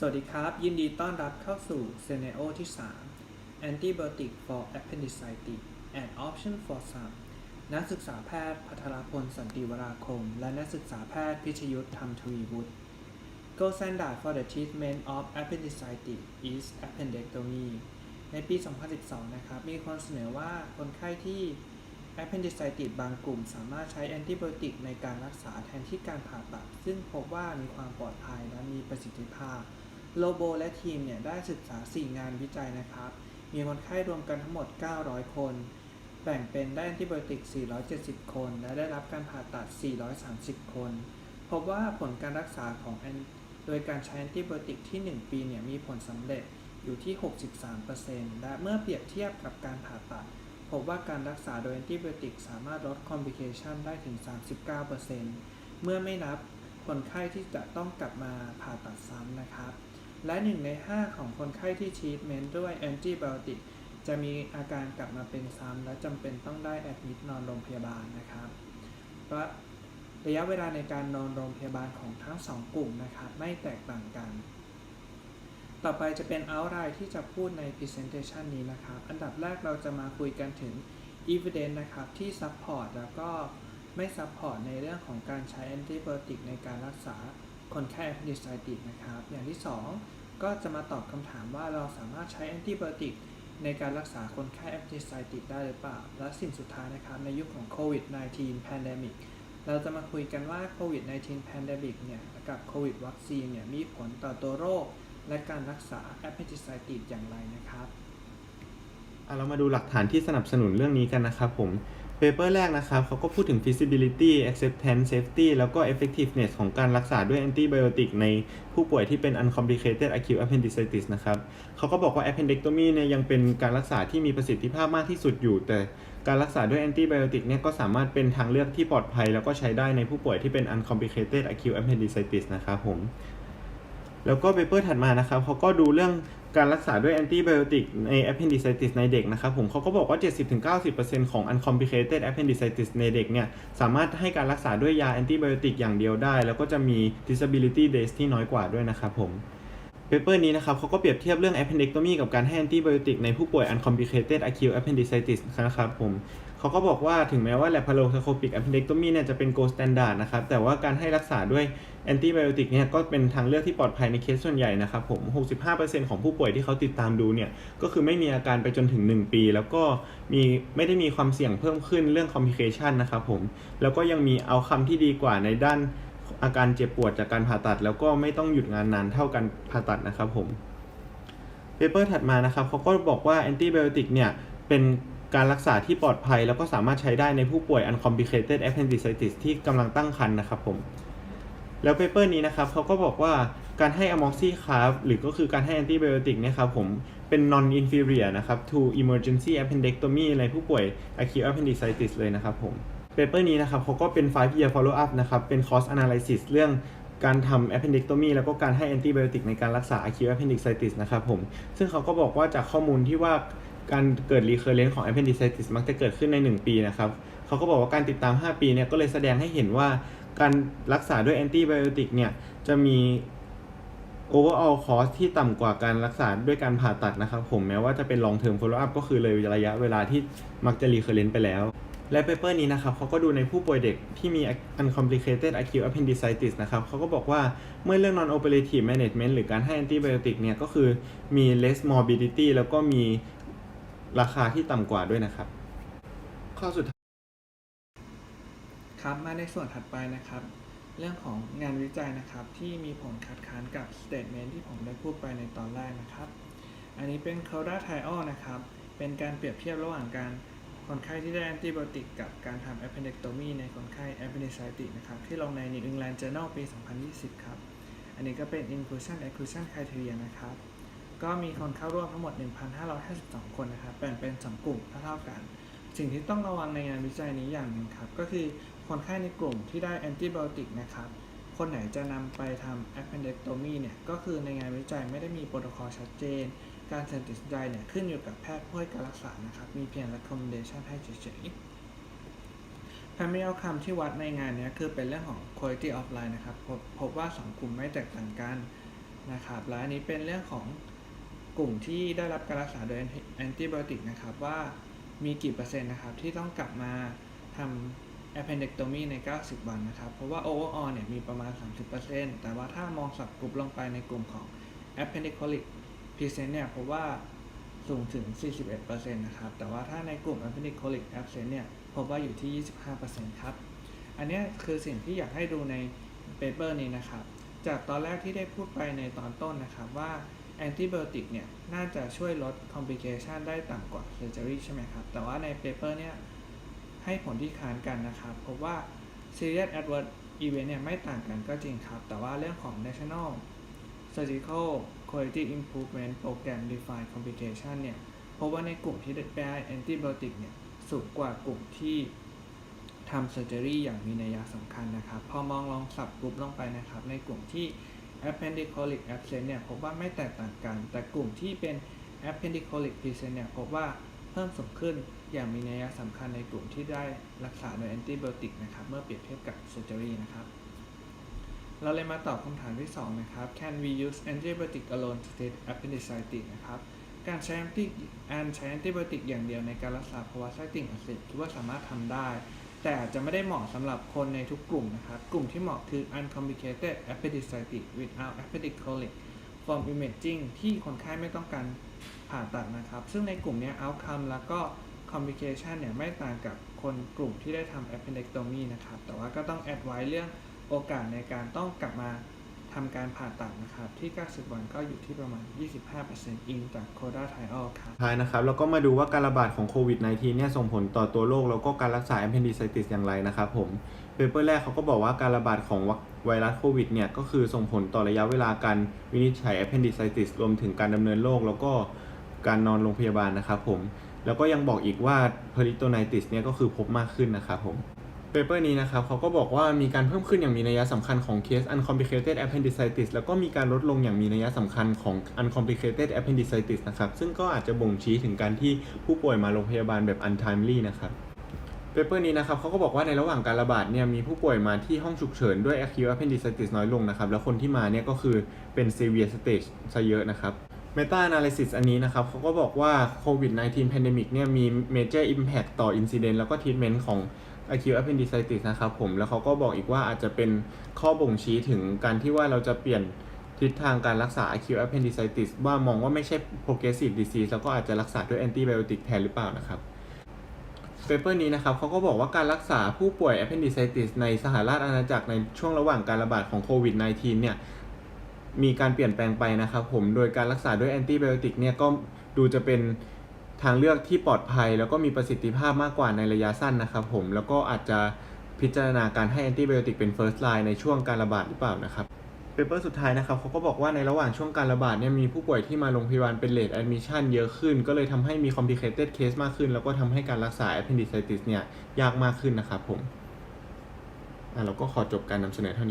สวัสดีครับ ยินดีต้อนรับเข้าสู่ Scenario ที่ 3 Antibiotic for Appendicitis and Option for Some นักศึกษาแพทย์พัทรพลสันติวราคม และนักศึกษาแพทย์พิชยุทธธรรมทวีวุฒิ Gold standard for the treatment of appendicitis is appendectomy ในปี 2012 นะครับ มีคนเสนอว่าคนไข้ที่ appendicitis บางกลุ่ม สามารถใช้แอนติไบโอติกในการรักษาแทนที่การผ่าตัด ซึ่งพบว่ามีความปลอดภัยและมีประสิทธิภาพ โลโบและทีมเนี่ยได้ศึกษา 4 งานวิจัยนะครับ มีคนไข้รวมกันทั้งหมด 900 คน แบ่งเป็นได้แอนติบอติก 470 คน และได้รับการผ่าตัด 430 คน พบว่าผลการรักษาของโดยการใช้แอนติบอติกที่ 1 ปีเนี่ยมีผลสำเร็จอยู่ที่ 63%และเมื่อเปรียบเทียบกับการผ่าตัด พบว่าการรักษาโดยแอนติบอติกสามารถลดคอมพลิเคชันได้ถึง 39%เมื่อไม่นับคนไข้ที่จะต้องกลับมาผ่าตัดซ้ำนะครับ และ 1 ใน 5 ของคนไข้ที่ชีทเมนต์ด้วยแอนติไบโอติกจะมีอาการกลับมาเป็นซ้ำและจำเป็นต้องได้แอดมิดนอนโรงพยาบาลนะครับและระยะเวลาในการนอนโรงพยาบาลของทั้ง 2 กลุ่มนะครับไม่แตกต่างกัน ต่อไปจะเป็น outline ที่จะพูดใน presentation นี้นะครับ อันดับแรกเราจะมาคุยกันถึง evidence นะครับที่ support แล้วก็ไม่ support ในเรื่องของการใช้ antibiotic ในการรักษา คนไข้ appendicitis นะครับ อย่างที่ 2 ก็จะมาตอบคำถามว่าเราสามารถใช้ antibiotic ในการรักษาคนไข้ appendicitis ได้หรือเปล่า และสิ่งสุดท้ายนะครับในยุคของ COVID-19 pandemic เราจะมาคุยกันว่า COVID-19 pandemic เนี่ยกับ COVID วัคซีนเนี่ยมีผลต่อตัวโรค และการรักษา appendicitis อย่างไรนะครับอะเรามาดูหลักฐานที่สนับสนุนเรื่องนี้กันนะครับผม เปเปอร์แรกนะครับเขาก็พูดถึง feasibility acceptance safety แล้วก็ effectiveness ของการรักษาด้วย antibiotic ในผู้ป่วยที่เป็น uncomplicated acute appendicitis นะครับเขาก็บอกว่า appendectomy เนี่ยยังเป็นการรักษาที่มีประสิทธิภาพมากที่สุดอยู่ แต่การรักษาด้วย antibiotic เนี่ยก็สามารถเป็นทางเลือกที่ปลอดภัย แล้วก็ใช้ได้ในผู้ป่วยที่เป็น uncomplicated acute appendicitis นะครับผมแล้วก็เปเปอร์ถัดมานะครับเขาก็ดูเรื่อง การรักษาด้วยแอนติไบโอติกใน appendicitis ในเด็กนะครับผมเขาก็บอกว่า 70-90%ของ uncomplicated appendicitis ในเด็กเนี่ยสามารถให้การรักษาด้วยยาแอนติไบโอติกอย่างเดียวได้ แล้วก็จะมี disability days ที่น้อยกว่าด้วยนะครับผมเปเปอร์นี้นะครับเขาก็เปรียบเทียบเรื่อง appendectomy กับการให้แอนติไบโอติกในผู้ป่วย uncomplicated acute appendicitis นะครับผม เขาก็บอกว่าถึงแม้ว่า laparoscopic appendectomy เนี่ยจะเป็น gold standard นะครับ แต่ว่าการให้รักษาด้วย antibiotic เนี่ยก็เป็นทางเลือกที่ปลอดภัยในเคสส่วนใหญ่นะครับผม 65%ของผู้ป่วยที่เขาติดตามดูเนี่ย ก็คือไม่มีอาการไปจนถึง 1 ปี แล้วก็มีไม่ได้มีความเสี่ยงเพิ่มขึ้นเรื่อง complication นะครับผม แล้วก็ยังมีเอาคำที่ดีกว่าในด้านอาการเจ็บปวดจากการผ่าตัด แล้วก็ไม่ต้องหยุดงานนานเท่ากันผ่าตัดนะครับผมเปเปอร์ถัดมานะครับเขาก็บอกว่าแอนติไบโอติกเนี่ยเป็น การรักษาที่ปลอดภัยแล้วก็สามารถใช้ได้ในผู้ป่วย uncomplicated appendicitis ที่กำลังตั้งครรภ์นะครับผม แล้วเปเปอร์นี้นะครับเขาก็บอกว่าการให้ amoxi carb หรือก็คือการให้แอนติไบโอติกนี่ยครับผมเป็น non inferior นะครับ to emergency appendectomy ในผู้ป่วย acute appendicitis เลยนะครับผมเปเปอร์นี้นะครับเขาก็เป็น 5 year follow up นะครับ เป็น cost analysis เรื่องการทำ appendectomy แล้วก็การให้ antibiotic ในการรักษา acute appendicitis นะครับผม ซึ่งเขาก็บอกว่าจากข้อมูลที่ว่า การเกิด recurrence ของ appendicitis มักจะเกิดขึ้นใน 1 ปีนะครับเขาก็บอกว่าการติดตาม 5 ปีเนี่ยก็เลยแสดงให้เห็นว่าการรักษาด้วย antibiotic เนี่ยจะมี overall cost ที่ต่ำกว่าการรักษาด้วยการผ่าตัดนะครับผมแม้ว่าจะเป็น long term follow up ก็คือเลยระยะเวลาที่มักจะ recurrent ไปแล้ว และเปเปอร์นี้นะครับเขาก็ดูในผู้ป่วยเด็กที่มี uncomplicated acute appendicitis นะครับเขาก็บอกว่าเมื่อเรื่อง non operative management หรือการให้ antibiotic เนี่ยก็คือมี less morbidity แล้วก็มี ราคาที่ต่ำกว่าด้วยนะครับ ข้อสุดท้ายครับมาในส่วนถัดไปนะครับ เรื่องของงานวิจัยนะครับที่มีผลคัดค้านกับ statement ที่ผมได้พูดไปในตอนแรกนะครับ อันนี้เป็น c o d a t i o นะครับ เป็นการเปรียบเทียบระหว่างการคนไข้ที่ได้แอนติบอติกกับการทำ appendectomy ในคนไข้ appendicitis นะครับ ที่ลงใน New England Journal ปี 2020 ครับ อันนี้ก็เป็น inclusion exclusion criteria นะครับ ก็มีคนเข้าร่วมทั้งหมด 1,552 คนนะครับแบ่งเป็น2กลุ่มเท่ากัน สิ่งที่ต้องระวังในงานวิจัยนี้อย่างหนึ่งครับ ก็คือคนไข้ในกลุ่มที่ได้แอนติบโอติกนะครับคนไหนจะนำไปทำ appendectomy เนี่ยก็คือในงานวิจัยไม่ได้มีโปรโตคอลชัดเจน การตัดสินใจเนี่ยขึ้นอยู่กับแพทย์ผู้ให้การรักษานะครับ มีเพียง recommendation ให้เฉยๆ primary outcome ที่วัดในงานนี้คือเป็นเรื่องของ quality of life นะครับพบพบว่า 2 กลุ่มไม่แตกต่างกันนะครับ และอันนี้เป็นเรื่องของ กลุ่มที่ได้รับการรักษาโดยแอนติบโอติกนะครับว่ามีกี่เปอร์เซ็นต์นะครับที่ต้องกลับมาทำ appendectomy ใน 90 วันนะครับ เพราะว่า overall เนี่ยมีประมาณ 30%แต่ว่าถ้ามองสับกลุ่มลงไปในกลุ่มของ appendicolic present เนี่ยพบว่าสูงถึง 41%นะครับ แต่ว่าถ้าในกลุ่ม appendicolic absent เนี่ยพบว่าอยู่ที่ 25%ครับ อันนี้คือสิ่งที่อยากให้ดูในเปเปอร์นี้นะครับ จากตอนแรกที่ได้พูดไปในตอนต้นนะครับว่า แอนติบโอติกเนี่ยน่าจะช่วยลดคอมพลิเคชันได้ต่ำกว่าเซอร์เจอรี่ใช่ไหมครับ แต่ว่าในเปเปอร์เนี่ยให้ผลที่ค้านกันนะครับพบว่า Serious Adverse Event เนี่ยไม่ต่างกันก็จริงครับ แต่ว่าเรื่องของ National Surgical Quality Improvement Program Defined Complication เนี่ยพบว่าในกลุ่มที่ได้แอนติบโอติกเนี่ยสูงกว่ากลุ่มที่ทำเซอร์เจอรี่อย่างมีนัยสำคัญนะครับ พอมองลองสับกลุ่มลงไปนะครับ ในกลุ่มที่ appendicolic absent เนี่ยพบว่าไม่แตกต่างกัน แต่กลุ่มที่เป็น appendicolic present เนี่ยพบว่าเพิ่มสูงขึ้นอย่างมีนัยสำคัญในกลุ่มที่ได้รักษาโดยแอนติบโอติกนะครับเมื่อเปรียบเทียบกับ surgery นะครับเราเลยมาตอบคำถามที่ 2 นะครับ Can we use antibiotic alone to treat appendicitis นะครับ การใช้แอนติการใช้แอนติบโอติกอย่างเดียวในการรักษาภาวะไส้ติ่งอักเสบคิดว่าสามารถทำได้ แต่อาจจะไม่ได้เหมาะสำหรับคนในทุกกลุ่มนะครับ กลุ่มที่เหมาะคือ uncomplicated appendicitis without appendicolic from imaging ที่คนไข้ไม่ต้องการผ่าตัดนะครับ ซึ่งในกลุ่มนี้ outcome แล้วก็ complication เนี่ยไม่ต่างกับคนกลุ่มที่ได้ทำ appendectomy นะครับ แต่ว่าก็ต้องแอดไว้เรื่องโอกาสในการต้องกลับมา ทำการผ่าตัดนะครับที่ 90 วันก็อยู่ที่ประมาณ 25%อิงจาก Coda Trial ครับท้ายนะครับแล้วก็มาดูว่าการระบาดของโควิด -19 เนี่ยส่งผลต่อตัวโรคแล้วก็การรักษา appendicitis อย่างไรนะครับผมเปเปอร์แรกเขาก็บอกว่าการระบาดของไวรัสโควิดเนี่ยก็คือส่งผลต่อระยะเวลาการวินิจฉัย appendicitis รวมถึงการดำเนินโรคแล้วก็การนอนโรงพยาบาลนะครับผมแล้วก็ยังบอกอีกว่า peritonitis เนี่ยก็คือพบมากขึ้นนะครับผม เปเปอร์นี้นะครับเขาก็บอกว่ามีการเพิ่มขึ้นอย่างมีนัยสำคัญของเคส uncomplicated appendicitis แล้วก็มีการลดลงอย่างมีนัยสำคัญของ uncomplicated appendicitis นะครับ ซึ่งก็อาจจะบ่งชี้ถึงการที่ผู้ป่วยมาโรงพยาบาลแบบ untimely นะครับเปเปอร์นี้นะครับเขาก็บอกว่าในระหว่างการระบาดเนี่ยมีผู้ป่วยมาที่ห้องฉุกเฉินด้วย acute appendicitis น้อยลงนะครับ แล้วคนที่มาเนี่ยก็คือเป็น severe stage ซะเยอะนะครับ Meta Analysis อันนี้นะครับเขาก็บอกว่า COVID-19 Pandemic เนี่ยมี major impact ต่อ incident แล้วก็ treatment ของ acute appendicitis นะครับผม แล้วเขาก็บอกอีกว่าอาจจะเป็นข้อบ่งชี้ถึงการที่ว่าเราจะเปลี่ยนทิศทางการรักษา acute appendicitis ว่ามองว่าไม่ใช่ progressive disease แล้วก็อาจจะรักษาด้วย antibiotic แทนหรือเปล่านะครับเปเปอร์นี้นะครับเขาก็บอกว่าการรักษาผู้ป่วย appendicitis ในสหราชอาณาจักรในช่วงระหว่างการระบาดของโควิด -19 เนี่ยมีการเปลี่ยนแปลงไปนะครับผม โดยการรักษาด้วยแอนติไบโอติกเนี่ยก็ดูจะเป็น ทางเลือกที่ปลอดภัย แล้วก็มีประสิทธิภาพมากกว่าในระยะสั้นนะครับผมแล้วก็อาจจะพิจารณาการให้แอนติไบโอติกเป็น first line ในช่วงการระบาดหรือเปล่านะครับเปเปอร์สุดท้ายนะครับเขาก็บอกว่าในระหว่างช่วงการระบาดเนี่ยมีผู้ป่วยที่มาโรงพยาบาลเป็นเลทแอดมิชชั่นเยอะขึ้น ก็เลยทำให้มี complicated case มากขึ้น แล้วก็ทำให้การรักษา appendicitis เนี่ยยากมากขึ้นนะครับผมอะเราก็ขอจบการนำเสนอเท่านี้